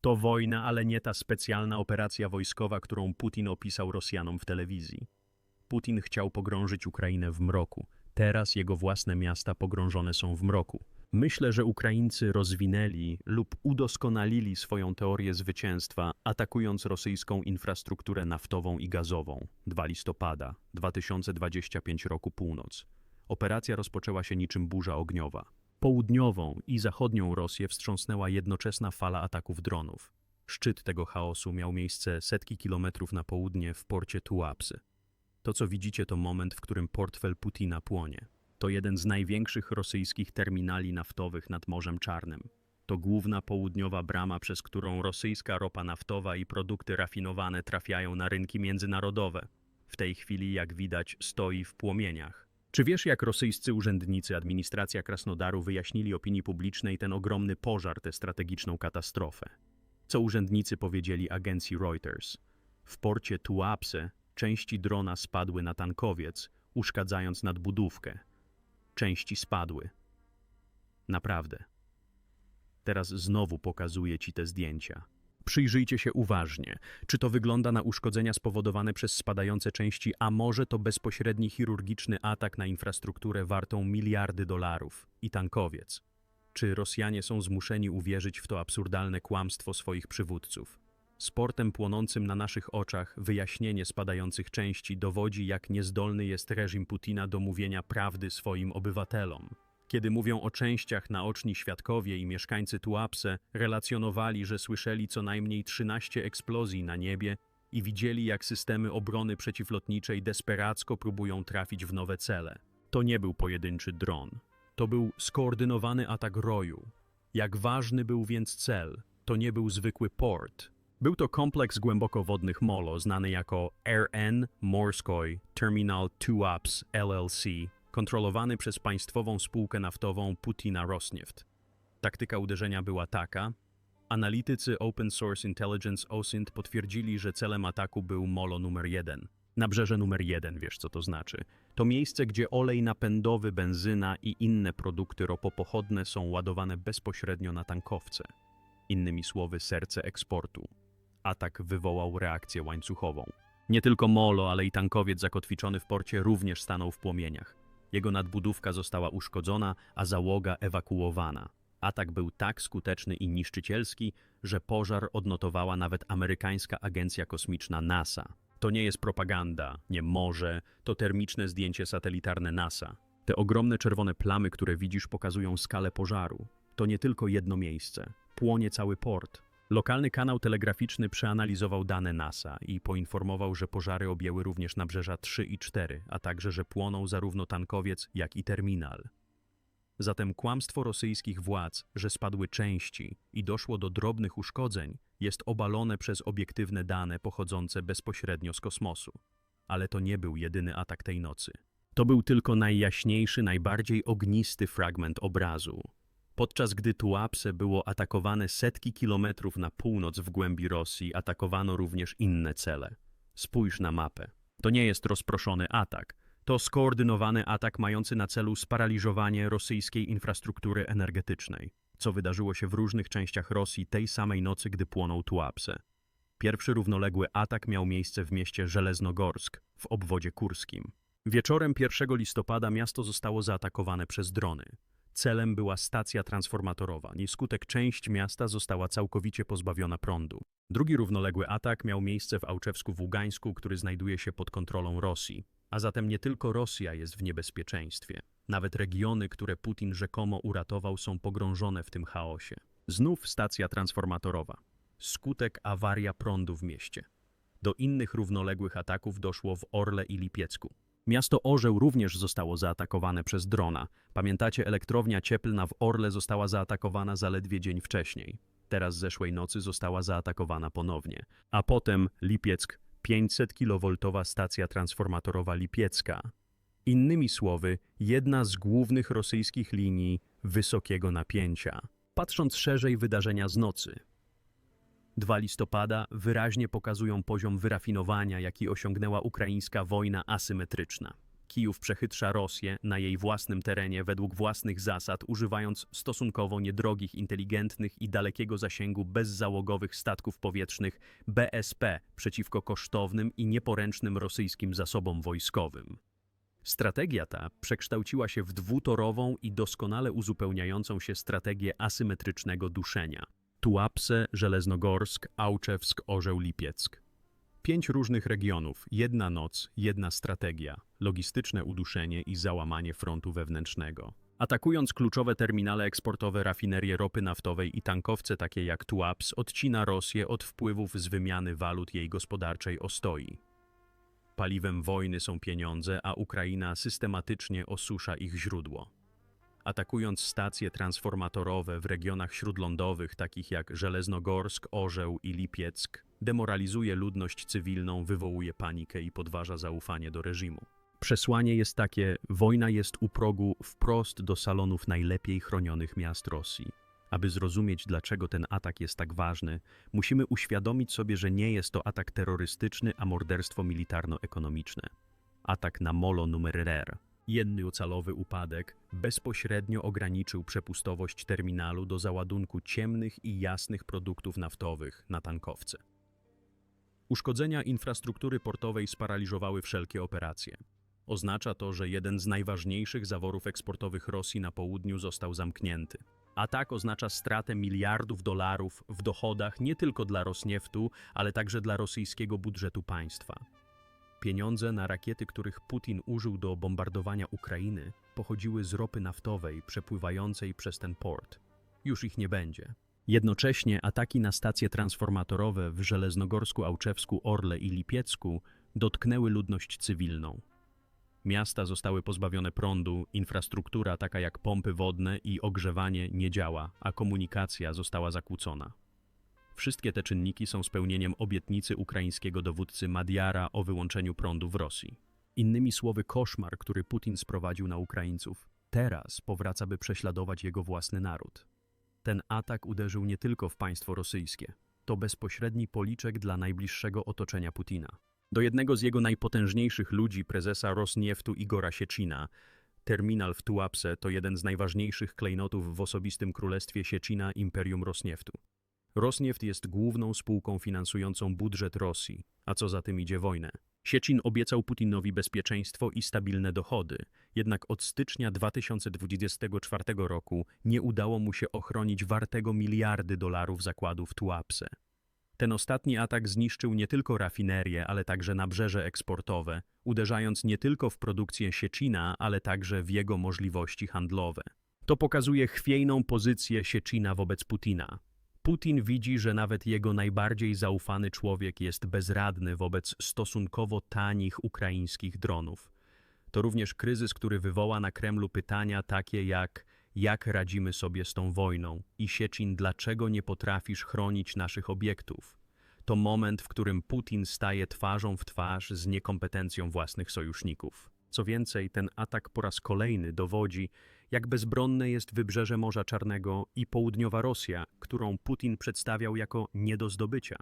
To wojna, ale nie ta specjalna operacja wojskowa, którą Putin opisał Rosjanom w telewizji. Putin chciał pogrążyć Ukrainę w mroku. Teraz jego własne miasta pogrążone są w mroku. Myślę, że Ukraińcy rozwinęli lub udoskonalili swoją teorię zwycięstwa, atakując rosyjską infrastrukturę naftową i gazową. 2 listopada 2025 roku północ. Operacja rozpoczęła się niczym burza ogniowa. Południową i zachodnią Rosję wstrząsnęła jednoczesna fala ataków dronów. Szczyt tego chaosu miał miejsce setki kilometrów na południe w porcie Tuapsy. To, co widzicie, to moment, w którym portfel Putina płonie. To jeden z największych rosyjskich terminali naftowych nad Morzem Czarnym. To główna południowa brama, przez którą rosyjska ropa naftowa i produkty rafinowane trafiają na rynki międzynarodowe. W tej chwili, jak widać, stoi w płomieniach. Czy wiesz, jak rosyjscy urzędnicy, administracja Krasnodaru wyjaśnili opinii publicznej ten ogromny pożar, tę strategiczną katastrofę? Co urzędnicy powiedzieli agencji Reuters? W porcie Tuapse części drona spadły na tankowiec, uszkadzając nadbudówkę. Części spadły. Naprawdę. Teraz znowu pokazuję ci te zdjęcia. Przyjrzyjcie się uważnie. Czy to wygląda na uszkodzenia spowodowane przez spadające części, a może to bezpośredni chirurgiczny atak na infrastrukturę wartą miliardy dolarów i tankowiec? Czy Rosjanie są zmuszeni uwierzyć w to absurdalne kłamstwo swoich przywódców? Sportem płonącym na naszych oczach wyjaśnienie spadających części dowodzi, jak niezdolny jest reżim Putina do mówienia prawdy swoim obywatelom. Kiedy mówią o częściach, naoczni świadkowie i mieszkańcy Tuapse relacjonowali, że słyszeli co najmniej 13 eksplozji na niebie i widzieli, jak systemy obrony przeciwlotniczej desperacko próbują trafić w nowe cele. To nie był pojedynczy dron. To był skoordynowany atak roju. Jak ważny był więc cel, to nie był zwykły port. Był to kompleks głębokowodnych MOLO znany jako RN Morskoi Terminal Tuaps LLC, kontrolowany przez państwową spółkę naftową Putina Rosneft. Taktyka uderzenia była taka. Analitycy Open Source Intelligence OSINT potwierdzili, że celem ataku był MOLO numer 1. Nabrzeże numer 1, wiesz co to znaczy. To miejsce, gdzie olej napędowy, benzyna i inne produkty ropopochodne są ładowane bezpośrednio na tankowce. Innymi słowy, serce eksportu. Atak wywołał reakcję łańcuchową. Nie tylko molo, ale i tankowiec zakotwiczony w porcie również stanął w płomieniach. Jego nadbudówka została uszkodzona, a załoga ewakuowana. Atak był tak skuteczny i niszczycielski, że pożar odnotowała nawet amerykańska agencja kosmiczna NASA. To nie jest propaganda, nie może, to termiczne zdjęcie satelitarne NASA. Te ogromne czerwone plamy, które widzisz, pokazują skalę pożaru. To nie tylko jedno miejsce. Płonie cały port. Lokalny kanał telegraficzny przeanalizował dane NASA i poinformował, że pożary objęły również nabrzeża 3 i 4, a także, że płonął zarówno tankowiec, jak i terminal. Zatem kłamstwo rosyjskich władz, że spadły części i doszło do drobnych uszkodzeń, jest obalone przez obiektywne dane pochodzące bezpośrednio z kosmosu. Ale to nie był jedyny atak tej nocy. To był tylko najjaśniejszy, najbardziej ognisty fragment obrazu. Podczas gdy Tuapse było atakowane setki kilometrów na północ w głębi Rosji, atakowano również inne cele. Spójrz na mapę. To nie jest rozproszony atak. To skoordynowany atak mający na celu sparaliżowanie rosyjskiej infrastruktury energetycznej, co wydarzyło się w różnych częściach Rosji tej samej nocy, gdy płonął Tuapse. Pierwszy równoległy atak miał miejsce w mieście Żeleznogorsk w obwodzie kurskim. Wieczorem 1 listopada miasto zostało zaatakowane przez drony. Celem była stacja transformatorowa. Nieskutek część miasta została całkowicie pozbawiona prądu. Drugi równoległy atak miał miejsce w Ałczewsku-Wugańsku, który znajduje się pod kontrolą Rosji. A zatem nie tylko Rosja jest w niebezpieczeństwie. Nawet regiony, które Putin rzekomo uratował, są pogrążone w tym chaosie. Znów stacja transformatorowa. Skutek awaria prądu w mieście. Do innych równoległych ataków doszło w Orle i Lipiecku. Miasto Orzeł również zostało zaatakowane przez drona. Pamiętacie, elektrownia cieplna w Orle została zaatakowana zaledwie dzień wcześniej. Teraz zeszłej nocy została zaatakowana ponownie. A potem Lipieck, 500 kV stacja transformatorowa Lipiecka. Innymi słowy, jedna z głównych rosyjskich linii wysokiego napięcia. Patrząc szerzej wydarzenia z nocy, 2 listopada wyraźnie pokazują poziom wyrafinowania, jaki osiągnęła ukraińska wojna asymetryczna. Kijów przechytrza Rosję na jej własnym terenie według własnych zasad, używając stosunkowo niedrogich, inteligentnych i dalekiego zasięgu bezzałogowych statków powietrznych BSP przeciwko kosztownym i nieporęcznym rosyjskim zasobom wojskowym. Strategia ta przekształciła się w dwutorową i doskonale uzupełniającą się strategię asymetrycznego duszenia. Tuapse, Żeleznorgorsk, Auczewsk, Orzeł, Lipieck. Pięć różnych regionów, jedna noc, jedna strategia, logistyczne uduszenie i załamanie frontu wewnętrznego. Atakując kluczowe terminale eksportowe, rafinerie ropy naftowej i tankowce takie jak Tuaps, odcina Rosję od wpływów z wymiany walut jej gospodarczej ostoi. Paliwem wojny są pieniądze, a Ukraina systematycznie osusza ich źródło. Atakując stacje transformatorowe w regionach śródlądowych takich jak Żeleznorgorsk, Orzeł i Lipieck, demoralizuje ludność cywilną, wywołuje panikę i podważa zaufanie do reżimu. Przesłanie jest takie: wojna jest u progu wprost do salonów najlepiej chronionych miast Rosji. Aby zrozumieć, dlaczego ten atak jest tak ważny, musimy uświadomić sobie, że nie jest to atak terrorystyczny, a morderstwo militarno-ekonomiczne. Atak na molo numer. Jednocalowy upadek bezpośrednio ograniczył przepustowość terminalu do załadunku ciemnych i jasnych produktów naftowych na tankowce. Uszkodzenia infrastruktury portowej sparaliżowały wszelkie operacje. Oznacza to, że jeden z najważniejszych zaworów eksportowych Rosji na południu został zamknięty. A tak oznacza stratę miliardów dolarów w dochodach nie tylko dla Rosnieftu, ale także dla rosyjskiego budżetu państwa. Pieniądze na rakiety, których Putin użył do bombardowania Ukrainy, pochodziły z ropy naftowej przepływającej przez ten port. Już ich nie będzie. Jednocześnie ataki na stacje transformatorowe w Żeleznogorsku, Auczewsku, Orle i Lipiecku dotknęły ludność cywilną. Miasta zostały pozbawione prądu, infrastruktura taka jak pompy wodne i ogrzewanie nie działa, a komunikacja została zakłócona. Wszystkie te czynniki są spełnieniem obietnicy ukraińskiego dowódcy Madiara o wyłączeniu prądu w Rosji. Innymi słowy, koszmar, który Putin sprowadził na Ukraińców, teraz powraca, by prześladować jego własny naród. Ten atak uderzył nie tylko w państwo rosyjskie. To bezpośredni policzek dla najbliższego otoczenia Putina. Do jednego z jego najpotężniejszych ludzi, prezesa Rosnieftu Igora Siecina, terminal w Tuapse to jeden z najważniejszych klejnotów w osobistym królestwie Siecina Imperium Rosnieftu. Rosnieft jest główną spółką finansującą budżet Rosji, a co za tym idzie wojnę. Siecin obiecał Putinowi bezpieczeństwo i stabilne dochody, jednak od stycznia 2024 roku nie udało mu się ochronić wartego miliardy dolarów zakładu w Tuapse. Ten ostatni atak zniszczył nie tylko rafinerie, ale także nabrzeże eksportowe, uderzając nie tylko w produkcję Siecina, ale także w jego możliwości handlowe. To pokazuje chwiejną pozycję Siecina wobec Putina. Putin widzi, że nawet jego najbardziej zaufany człowiek jest bezradny wobec stosunkowo tanich ukraińskich dronów. To również kryzys, który wywoła na Kremlu pytania takie jak jak radzimy sobie z tą wojną i Siecin, dlaczego nie potrafisz chronić naszych obiektów. To moment, w którym Putin staje twarzą w twarz z niekompetencją własnych sojuszników. Co więcej, ten atak po raz kolejny dowodzi, jak bezbronne jest wybrzeże Morza Czarnego i południowa Rosja, którą Putin przedstawiał jako nie do zdobycia.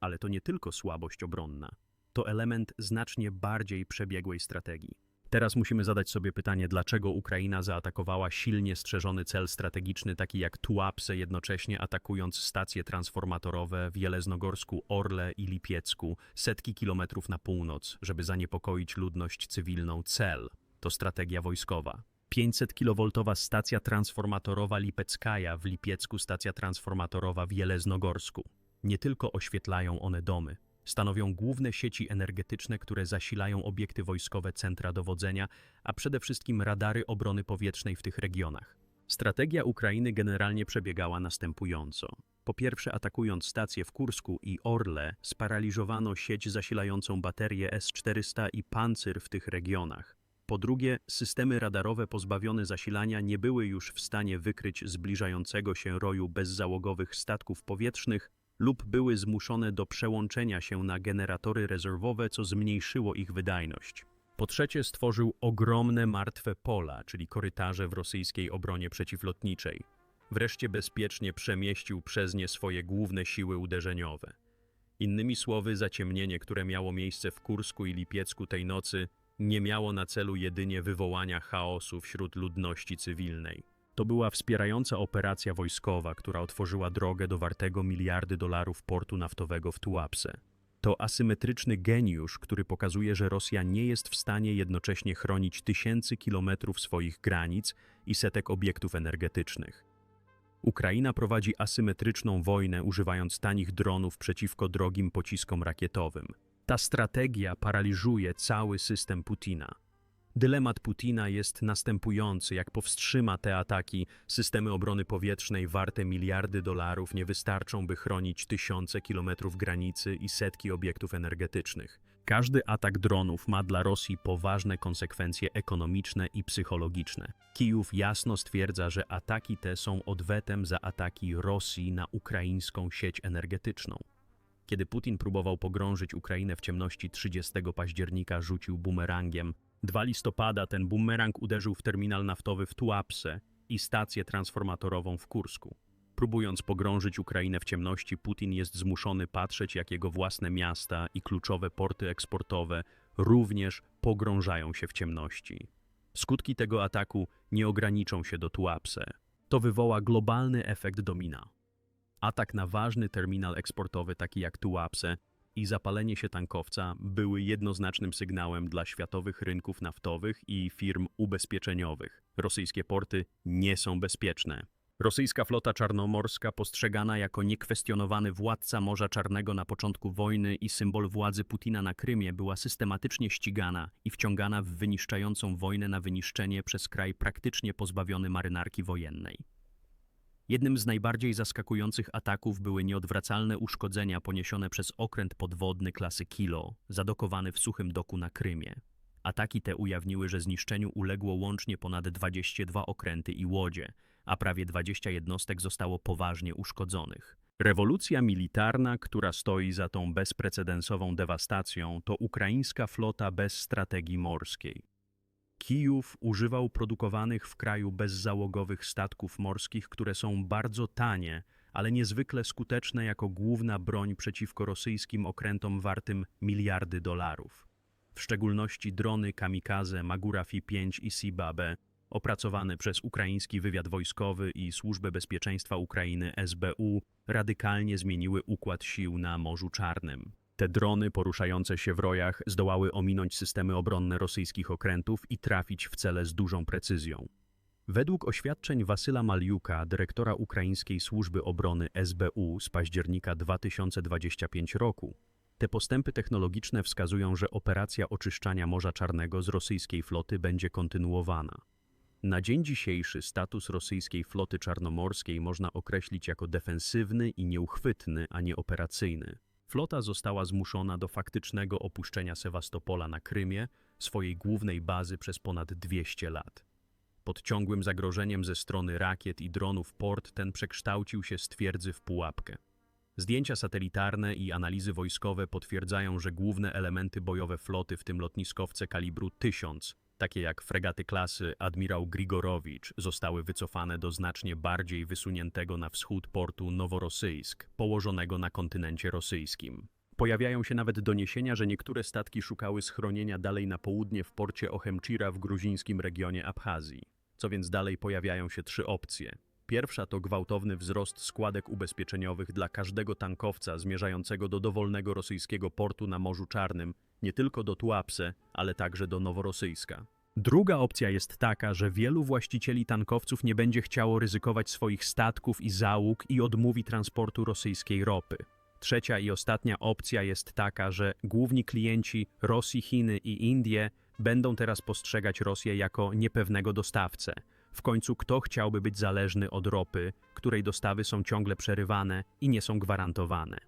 Ale to nie tylko słabość obronna, to element znacznie bardziej przebiegłej strategii. Teraz musimy zadać sobie pytanie, dlaczego Ukraina zaatakowała silnie strzeżony cel strategiczny taki jak Tuapse, jednocześnie atakując stacje transformatorowe w Jeleznogorsku, Orle i Lipiecku, setki kilometrów na północ, żeby zaniepokoić ludność cywilną. Cel to strategia wojskowa. 500-kilovoltowa stacja transformatorowa Lipeckaja w Lipiecku, stacja transformatorowa w Jeleznogorsku. Nie tylko oświetlają one domy, Stanowią główne sieci energetyczne, które zasilają obiekty wojskowe centra dowodzenia, a przede wszystkim radary obrony powietrznej w tych regionach. Strategia Ukrainy generalnie przebiegała następująco. Po pierwsze, atakując stacje w Kursku i Orle, sparaliżowano sieć zasilającą baterie S-400 i Pancyr w tych regionach. Po drugie, systemy radarowe pozbawione zasilania nie były już w stanie wykryć zbliżającego się roju bezzałogowych statków powietrznych, lub były zmuszone do przełączenia się na generatory rezerwowe, co zmniejszyło ich wydajność. Po trzecie, stworzył ogromne martwe pola, czyli korytarze w rosyjskiej obronie przeciwlotniczej. Wreszcie bezpiecznie przemieścił przez nie swoje główne siły uderzeniowe. Innymi słowy, zaciemnienie, które miało miejsce w Kursku i Lipiecku tej nocy, nie miało na celu jedynie wywołania chaosu wśród ludności cywilnej. To była wspierająca operacja wojskowa, która otworzyła drogę do wartego miliardy dolarów portu naftowego w Tuapse. To asymetryczny geniusz, który pokazuje, że Rosja nie jest w stanie jednocześnie chronić tysięcy kilometrów swoich granic i setek obiektów energetycznych. Ukraina prowadzi asymetryczną wojnę, używając tanich dronów przeciwko drogim pociskom rakietowym. Ta strategia paraliżuje cały system Putina. Dylemat Putina jest następujący: jak powstrzyma te ataki, systemy obrony powietrznej warte miliardy dolarów nie wystarczą, by chronić tysiące kilometrów granicy i setki obiektów energetycznych. Każdy atak dronów ma dla Rosji poważne konsekwencje ekonomiczne i psychologiczne. Kijów jasno stwierdza, że ataki te są odwetem za ataki Rosji na ukraińską sieć energetyczną. Kiedy Putin próbował pogrążyć Ukrainę w ciemności 30 października, rzucił bumerangiem. 2 listopada ten bumerang uderzył w terminal naftowy w Tuapse i stację transformatorową w Kursku. Próbując pogrążyć Ukrainę w ciemności, Putin jest zmuszony patrzeć, jak jego własne miasta i kluczowe porty eksportowe również pogrążają się w ciemności. Skutki tego ataku nie ograniczą się do Tuapse. To wywoła globalny efekt domina. Atak na ważny terminal eksportowy taki jak Tuapse i zapalenie się tankowca były jednoznacznym sygnałem dla światowych rynków naftowych i firm ubezpieczeniowych. Rosyjskie porty nie są bezpieczne. Rosyjska flota czarnomorska, postrzegana jako niekwestionowany władca Morza Czarnego na początku wojny i symbol władzy Putina na Krymie, była systematycznie ścigana i wciągana w wyniszczającą wojnę na wyniszczenie przez kraj praktycznie pozbawiony marynarki wojennej. Jednym z najbardziej zaskakujących ataków były nieodwracalne uszkodzenia poniesione przez okręt podwodny klasy Kilo, zadokowany w suchym doku na Krymie. Ataki te ujawniły, że zniszczeniu uległo łącznie ponad 22 okręty i łodzie, a prawie 20 jednostek zostało poważnie uszkodzonych. Rewolucja militarna, która stoi za tą bezprecedensową dewastacją, to ukraińska flota bez strategii morskiej. Kijów używał produkowanych w kraju bezzałogowych statków morskich, które są bardzo tanie, ale niezwykle skuteczne jako główna broń przeciwko rosyjskim okrętom wartym miliardy dolarów. W szczególności drony kamikaze Magura Fi-5 i Sibabe, opracowane przez ukraiński wywiad wojskowy i Służbę Bezpieczeństwa Ukrainy SBU, radykalnie zmieniły układ sił na Morzu Czarnym. Te drony poruszające się w rojach zdołały ominąć systemy obronne rosyjskich okrętów i trafić w cele z dużą precyzją. Według oświadczeń Wasyla Maliuka, dyrektora ukraińskiej służby obrony SBU z października 2025 roku, te postępy technologiczne wskazują, że operacja oczyszczania Morza Czarnego z rosyjskiej floty będzie kontynuowana. Na dzień dzisiejszy status rosyjskiej floty czarnomorskiej można określić jako defensywny i nieuchwytny, a nie operacyjny. Flota została zmuszona do faktycznego opuszczenia Sewastopola na Krymie, swojej głównej bazy przez ponad 200 lat. Pod ciągłym zagrożeniem ze strony rakiet i dronów port ten przekształcił się z twierdzy w pułapkę. Zdjęcia satelitarne i analizy wojskowe potwierdzają, że główne elementy bojowe floty, w tym lotniskowce kalibru 1000, takie jak fregaty klasy Admirał Grigorowicz, zostały wycofane do znacznie bardziej wysuniętego na wschód portu Noworosyjsk, położonego na kontynencie rosyjskim. Pojawiają się nawet doniesienia, że niektóre statki szukały schronienia dalej na południe w porcie Ochemchira w gruzińskim regionie Abchazji. Co więc dalej pojawiają się trzy opcje. Pierwsza to gwałtowny wzrost składek ubezpieczeniowych dla każdego tankowca zmierzającego do dowolnego rosyjskiego portu na Morzu Czarnym, nie tylko do Tuapse, ale także do Noworosyjska. Druga opcja jest taka, że wielu właścicieli tankowców nie będzie chciało ryzykować swoich statków i załóg i odmówi transportu rosyjskiej ropy. Trzecia i ostatnia opcja jest taka, że główni klienci Rosji, Chiny i Indie będą teraz postrzegać Rosję jako niepewnego dostawcę. W końcu kto chciałby być zależny od ropy, której dostawy są ciągle przerywane i nie są gwarantowane?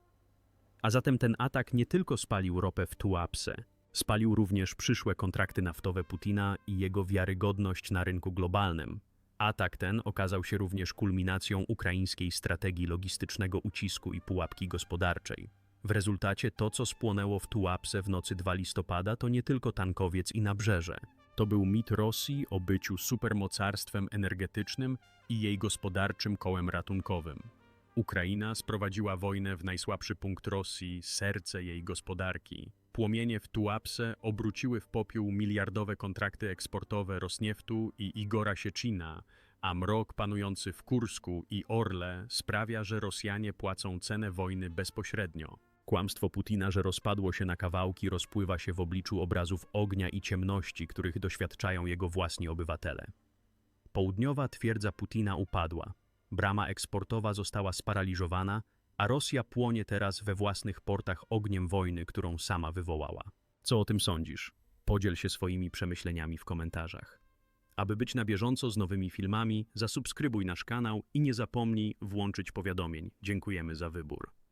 A zatem ten atak nie tylko spalił ropę w Tuapse, spalił również przyszłe kontrakty naftowe Putina i jego wiarygodność na rynku globalnym. Atak ten okazał się również kulminacją ukraińskiej strategii logistycznego ucisku i pułapki gospodarczej. W rezultacie to, co spłonęło w Tuapse w nocy 2 listopada, to nie tylko tankowiec i nabrzeże. To był mit Rosji o byciu supermocarstwem energetycznym i jej gospodarczym kołem ratunkowym. Ukraina sprowadziła wojnę w najsłabszy punkt Rosji, serce jej gospodarki. Płomienie w Tuapse obróciły w popiół miliardowe kontrakty eksportowe Rosnieftu i Igora Sieczina, a mrok panujący w Kursku i Orle sprawia, że Rosjanie płacą cenę wojny bezpośrednio. Kłamstwo Putina, że rozpadło się na kawałki, rozpływa się w obliczu obrazów ognia i ciemności, których doświadczają jego własni obywatele. Południowa twierdza Putina upadła. Brama eksportowa została sparaliżowana, a Rosja płonie teraz we własnych portach ogniem wojny, którą sama wywołała. Co o tym sądzisz? Podziel się swoimi przemyśleniami w komentarzach. Aby być na bieżąco z nowymi filmami, zasubskrybuj nasz kanał i nie zapomnij włączyć powiadomień. Dziękujemy za wybór.